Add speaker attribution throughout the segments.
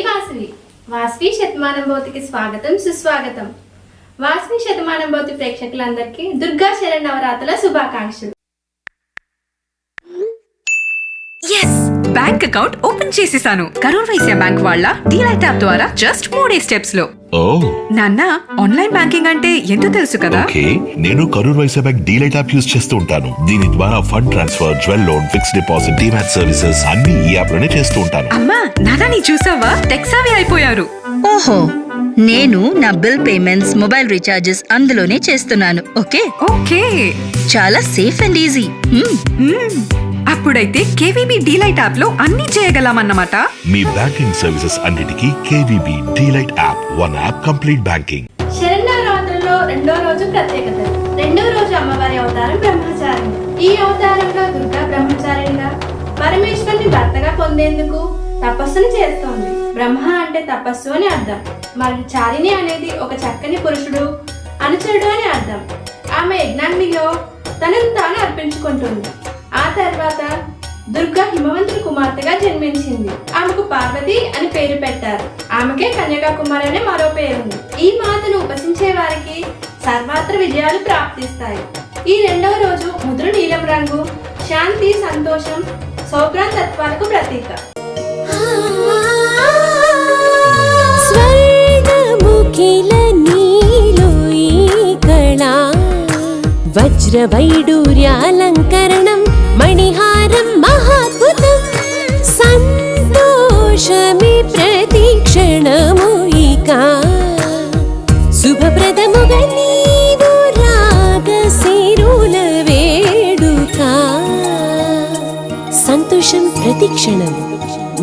Speaker 1: వాసవి వాసవి శతమానం భౌతికి స్వాగతం సుస్వాగతం. వాసవి శతమానం భౌతి ప్రేక్షకులందరికీ దుర్గా శరణ్ నవరాత్రుల శుభాకాంక్షలు.
Speaker 2: ఎస్ బ్యాంక్ అకౌంట్ ఓపెన్ చేసేసాను. కరూర్ వైశ్య బ్యాంక్ వాళ్ళ డీలైట్ యాప్ ద్వారా జస్ట్ మూడే
Speaker 3: స్టెప్స్లో.
Speaker 2: నాన్న ఆన్లైన్ బ్యాంకింగ్ అంటే ఎంతో తెలుసు కదా?
Speaker 3: ఓకే నేను Karur Vysya bank DLite app use చేస్తూ ఉంటాను. దీని ద్వారా fund transfer jewel loan fixed deposit demat services అన్ని ఈ యాప్లోనే చేస్తూ ఉంటాను.
Speaker 2: అమ్మా నాన్న నీ చూసావా? టెక్సావి అయిపోయారు.
Speaker 4: ఓహో నేను నా బిల్ పేమెంట్స్ మొబైల్ రీఛార్జెస్ అందులోనే చేస్తున్నాను. ఓకే?
Speaker 2: ఓకే.
Speaker 4: చాలా సేఫ్ అండ్ ఈజీ.
Speaker 2: అప్పుడైతే కేవీబీ డీలైట్ యాప్లో అన్ని చేయగలమన్నమాట.
Speaker 3: మీ బ్యాంకింగ్ సర్వీసెస్ అన్నిటికీ KVB DLite app one app complete banking.
Speaker 1: Sharan నవరాత్రుల్లో రెండో రోజు ప్రత్యేకత. రెండో రోజు అమ్మవారి అవతారం బ్రహ్మచారిణి. ఈ అవతారంలో దుర్గా బ్రహ్మచారిణిగా పరమేశ్వరుని భర్తగా పొందేందుకు తపస్సును చేస్తోంది. బ్రహ్మ అంటే తపస్సు అని అర్థం. మరియు చారిణి అనేది ఒక చక్కని పురుషుడు అనుచరుడు అని అర్థం. ఆమె యజ్ఞాన్నిలో తనను తాను అర్పించుకుంటుంది. ఆ తర్వాత దుర్గా హిమవంతుడి కుమార్తెగా జన్మించింది. ఆమెకు పార్వతి అని పేరు పెట్టారు. ఆమెకే కన్యకా కుమార్ అనే మరో పేరుంది. ఈ మాతను ఉపసించే వారికి సర్వాత్ర విజయాలు ప్రాప్తిస్తాయి. ఈ రెండవ రోజు ముదురు నీలం రంగు శాంతి సంతోషం సౌగ్రాం తత్వాలకు ప్రతీక.
Speaker 5: వజ్రవైడూర్యాలంకరణం మణిహారం మహాద్భుతం సంతోషమి ప్రతిక్షణము ఇక. శుభప్రదముగా నీవు రాగశిరుల వేడుక. సంతోషం ప్రతిక్షణం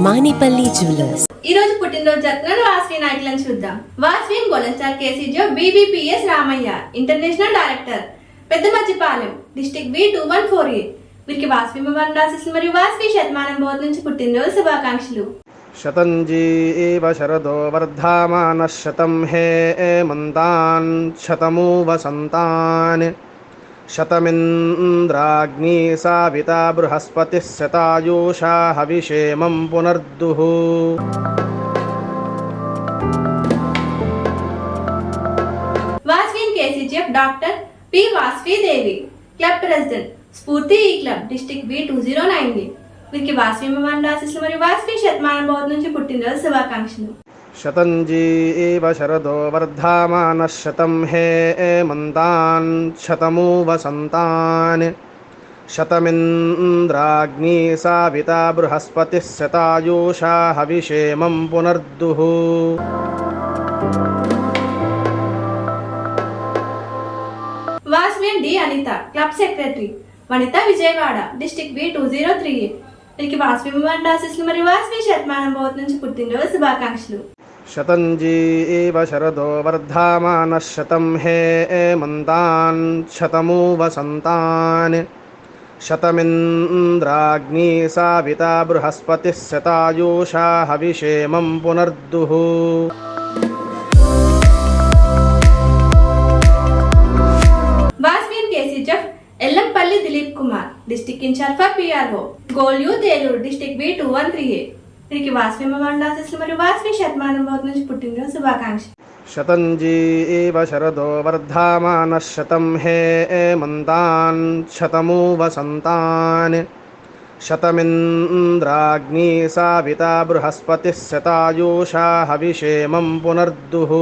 Speaker 5: మానిపల్లి జ్యువెలర్స్.
Speaker 1: ఈ రోజు పుట్టినరోజు జరుపుకున్న వాస్వి నాయకులను చూద్దాం. వాస్విన్ గొలంచార్ కేసీజో BBPS Ramaiah international director. Pedda Madhyapalem district B two one four A వీరికి వాస్వి మండాసిస్ మరియు వాస్వి శతమానం బోధ నుంచి పుట్టినరోజు శుభాకాంక్షలు
Speaker 6: शतञ्जीव शरदो वर्धामानः शतं हे मन्तान् शतमु वसन्तान् शतमिन्द्राग्नी साविता बृहस्पतिः शतायुषा हविषेमं पुनर्दुः
Speaker 1: వాస్విన్ KCGF doctor P Vasavi Devi club president Spoorthi ఈ club district B two zero nine వీరికి వాస్వి మండాసిస్ మరియు వాస్వి శతమానం బోధ నుంచి పుట్టినరోజు శుభాకాంక్షలు
Speaker 6: शतञ्जीव शरदो वर्धामानः शतं हे मन्तान् शतमु वसन्तान् शतमिन्द्राग्नी साविता बृहस्पतिः शतायुषा हविषेमं पुनर्दुः
Speaker 1: Vasavian D Anitha club secretary Vanitha Vijayawada district B two zero three వీరికి వాస్వి మండాసిస్ మరియు వాస్వి శతమానం బోధ నుంచి పుట్టినరోజు శుభాకాంక్షలు
Speaker 6: शतञ्जीव शरदो वर्धामानः शतं हे मन्तान् शतमु वसन्तान् शतमिन्द्राग्नी साविता बृहस्पतिः शतायुषा हविषेमं पुनर्दुः
Speaker 1: incharge for PRO goal youth Eluru district B two one three A వీరికి వాస్వి మండాసిస్ మరియు వాస్వి శతమానం బోధ నుంచి పుట్టినరోజు శుభాకాంక్షలు
Speaker 6: शतञ्जीव शरदो वर्धामानः शतं हे मन्तान् शतमु वसन्तान् शतमिन्द्राग्नी साविता बृहस्पतिः शतायुषा हविषेमं पुनर्दुः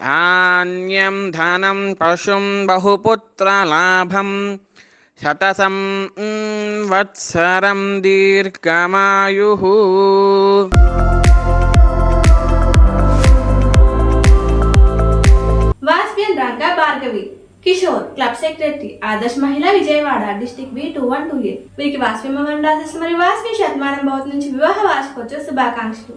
Speaker 7: धान्यं धनं पशुं बहुपुत्रलाभं शतसं वत्सरं दीर्घमायुः
Speaker 1: Vasavian Ranga Bhargavi Kishore club secretary Adarsh Mahila Vijayawada district B two one two A వీరికి వాస్వి మండాసిస్ మరి వాస్వి శతమానం భవత్ నుంచి వివాహ వార్షికోత్సవ శుభాకాంక్షలు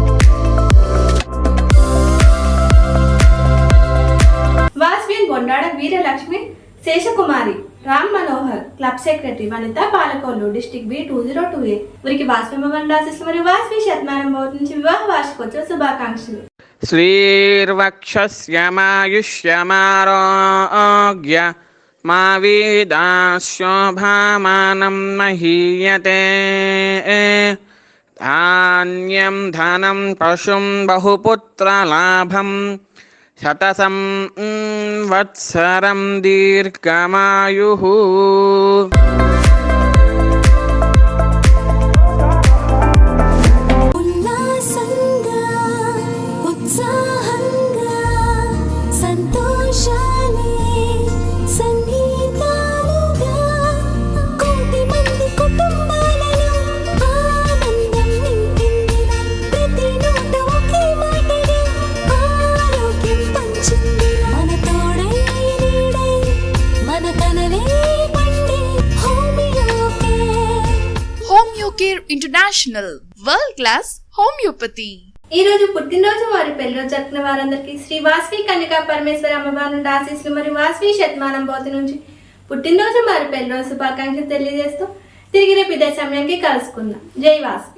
Speaker 1: Seshakumari Ram Manohar club secretary Vanitha Palakollu district B two zero two A. వీరికి వాస్పమండల ఆశీస్సులు మరియు వాస్వి శతమానం నుంచి వివాహ వార్షికోత్సవ శుభాకాంక్షలు.
Speaker 7: శ్రీర్వక్షమాయుష్యమారోగ్య మా వీదాశోభామానం మహీయతే. ధాన్యం ధనం పశుం బహుపుత్రలాభం शतसं mm, वत्सरं दीर्घमायुः
Speaker 8: care international world class homeopathy.
Speaker 1: ఈ రోజు పుట్టినరోజు వారి పెళ్ళిరోజు జరుపుకున్న వారందరికీ శ్రీ వాస్వి కన్యకా పరమేశ్వర అమ్మవారి నుండి ఆశీస్సులు మరియు వాస్వి శతమానం భవతి నుంచి పుట్టినరోజు వారి పెళ్ళిరోజు శుభాకాంక్షలు తెలియజేస్తూ తిరిగి రేపు ఇదే సమయానికి కలుసుకుందాం. జై వాస్వి.